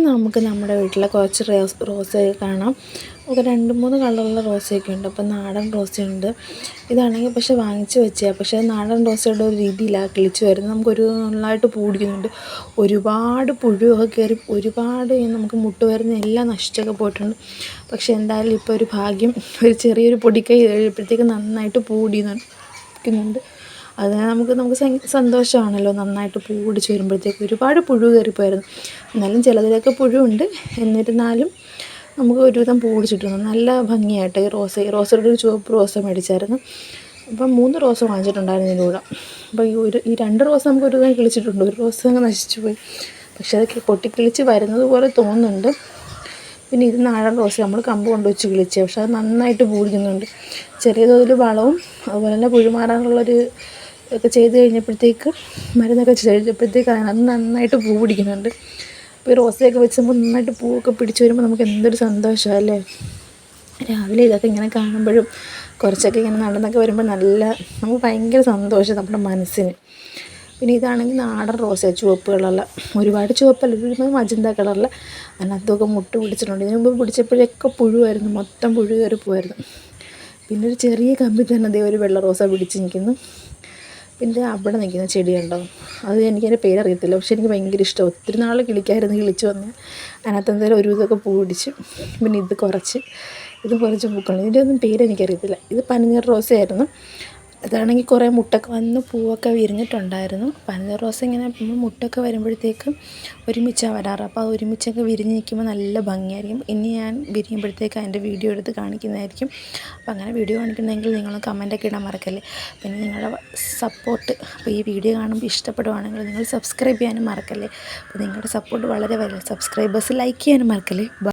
ഇന്ന് നമുക്ക് നമ്മുടെ വീട്ടിലെ കുറച്ച് റോസ് റോസയൊക്കെ കാണാം. ഒരു രണ്ട് മൂന്ന് കളറുള്ള റോസയൊക്കെ ഉണ്ട്. അപ്പോൾ നാടൻ റോസയുണ്ട്. ഇതാണെങ്കിൽ പക്ഷേ വാങ്ങിച്ച് വെച്ചാൽ പക്ഷേ നാടൻ റോസയുടെ ഒരു രീതിയിലാണ് കിളിച്ച് വരുന്നത്. നമുക്കൊരു നന്നായിട്ട് പൂടിക്കുന്നുണ്ട്. ഒരുപാട് പുഴുവൊക്കെ കയറി ഒരുപാട് നമുക്ക് മുട്ട് വരുന്ന എല്ലാം നശിച്ചൊക്കെ പോയിട്ടുണ്ട്. പക്ഷേ എന്തായാലും ഇപ്പോൾ ഒരു ഭാഗ്യം. ഒരു ചെറിയൊരു പൊടിക്കൈ കഴിയുമ്പോഴത്തേക്ക് നന്നായിട്ട് പിടിക്കുന്നുണ്ട്. അത് നമുക്ക് നമുക്ക് സന്തോഷമാണല്ലോ നന്നായിട്ട് പൂ പിടിച്ച് വരുമ്പോഴത്തേക്ക് ഒരുപാട് പുഴു കയറിപ്പോയിരുന്നു എന്നാലും ചിലതിലൊക്കെ പുഴുണ്ട്. എന്നിരുന്നാലും നമുക്ക് ഒരുവിധം പൂ പിടിച്ചിട്ടുണ്ട് നല്ല ഭംഗിയായിട്ട് ഈ റോസ് റോസയുടെ ഒരു ചുവപ്പ് റോസ് മേടിച്ചായിരുന്നു. അപ്പം മൂന്ന് റോസ് വാങ്ങിച്ചിട്ടുണ്ടായിരുന്നു ഇതിന്റെ കൂടെ. അപ്പോൾ ഈ ഒരു ഈ രണ്ട് റോസ് നമുക്ക് ഒരുവിധം കിളിച്ചിട്ടുണ്ട്. ഒരു റോസ് അങ്ങ് നശിച്ചു പോയി. പക്ഷേ അതൊക്കെ പൊട്ടിക്കിളിച്ച് വരുന്നത് പോലെ തോന്നുന്നുണ്ട്. പിന്നെ ഇത് നാടൻ റോസ് നമ്മൾ കമ്പ് കൊണ്ട് വെച്ച് കിളിച്ച് പക്ഷെ അത് നന്നായിട്ട് പൂടിക്കുന്നുണ്ട് ചെറിയ തോതിൽ വളവും അതുപോലെ തന്നെ പുഴുമാറാനുള്ളൊരു ഒക്കെ ചെയ്ത് കഴിഞ്ഞപ്പോഴത്തേക്ക് മരുന്നൊക്കെ കഴിഞ്ഞപ്പോഴത്തേക്ക് അത് നന്നായിട്ട് പൂ പിടിക്കുന്നുണ്ട് അപ്പോൾ ഈ റോസയൊക്കെ വെച്ച് നമുക്ക് നന്നായിട്ട് പൂവൊക്കെ പിടിച്ച് വരുമ്പോൾ നമുക്ക് എന്തൊരു സന്തോഷമാണ് അല്ലേ? രാവിലെ ഇതൊക്കെ ഇങ്ങനെ കാണുമ്പോഴും കുറച്ചൊക്കെ ഇങ്ങനെ നടന്നൊക്കെ വരുമ്പോൾ നല്ല നമുക്ക് ഭയങ്കര സന്തോഷം നമ്മുടെ മനസ്സിന്. പിന്നെ ഇതാണെങ്കിൽ നാടൻ റോസ ചുവപ്പ് കളറുള്ള ഒരുപാട് ചുവപ്പല്ല ഒരു മജന്ത കളറിൽ അതിനകത്തൊക്കെ മുട്ട് പിടിച്ചിട്ടുണ്ട്. ഇതിനു മുമ്പ് പിടിച്ചപ്പോഴൊക്കെ പുഴുവായിരുന്നു മൊത്തം പുഴു കയറി പോയിരുന്നു പിന്നെ ഒരു ചെറിയ കമ്പി തന്നെ അതേ ഒരു വെള്ള റോസ പിടിച്ച് നിൽക്കുന്നു. പിന്നെ അവിടെ നിൽക്കുന്ന ചെടി കണ്ടോ? അത് എനിക്കതിന്റെ പേരറിയത്തില്ല. പക്ഷെ എനിക്ക് ഭയങ്കര ഇഷ്ടം. ഒത്തിരി നാൾ കിളിക്കായിരുന്നു കിളിച്ച് വന്ന്. അതിനകത്ത് എന്തായാലും ഒരു ഇതൊക്കെ പൂ പിടിച്ചു. പിന്നെ ഇത് കുറച്ച്. ഇത് കുറച്ച് പൂക്കളുണ്ട്. ഇതിന്റെ ഒന്നും പേരെനിക്കറിയത്തില്ല. ഇത് പനിനീർ റോസയായിരുന്നു. അതാണെങ്കിൽ കുറേ മുട്ടൊക്കെ വന്ന് പൂവൊക്കെ വിരിഞ്ഞിട്ടുണ്ടായിരുന്നു. പനിനീർ റോസ ഇങ്ങനെ മുട്ടൊക്കെ വരുമ്പോഴത്തേക്കും ഒരുമിച്ചാണ് വരാറ്. അപ്പോൾ അത് ഒരുമിച്ചൊക്കെ വിരിഞ്ഞ് നിൽക്കുമ്പോൾ നല്ല ഭംഗിയായിരിക്കും. ഇനി ഞാൻ വിരിയുമ്പോഴത്തേക്ക് അതിന്റെ വീഡിയോ എടുത്ത് കാണിക്കുന്നതായിരിക്കും. അപ്പോൾ അങ്ങനെ വീഡിയോ കാണിക്കുന്നെങ്കിൽ നിങ്ങൾ കമന്റൊക്കെ ഇടാൻ മറക്കല്ലേ. പിന്നെ നിങ്ങളുടെ സപ്പോർട്ട് അപ്പോൾ ഈ വീഡിയോ കാണുമ്പോൾ ഇഷ്ടപ്പെടുവാണെങ്കിൽ നിങ്ങൾ സബ്സ്ക്രൈബ് ചെയ്യാനും മറക്കല്ലേ. അപ്പോൾ നിങ്ങളുടെ സപ്പോർട്ട് വളരെ വലുത് സബ്സ്ക്രൈബേഴ്സ് ലൈക്ക് ചെയ്യാനും മറക്കല്ലേ.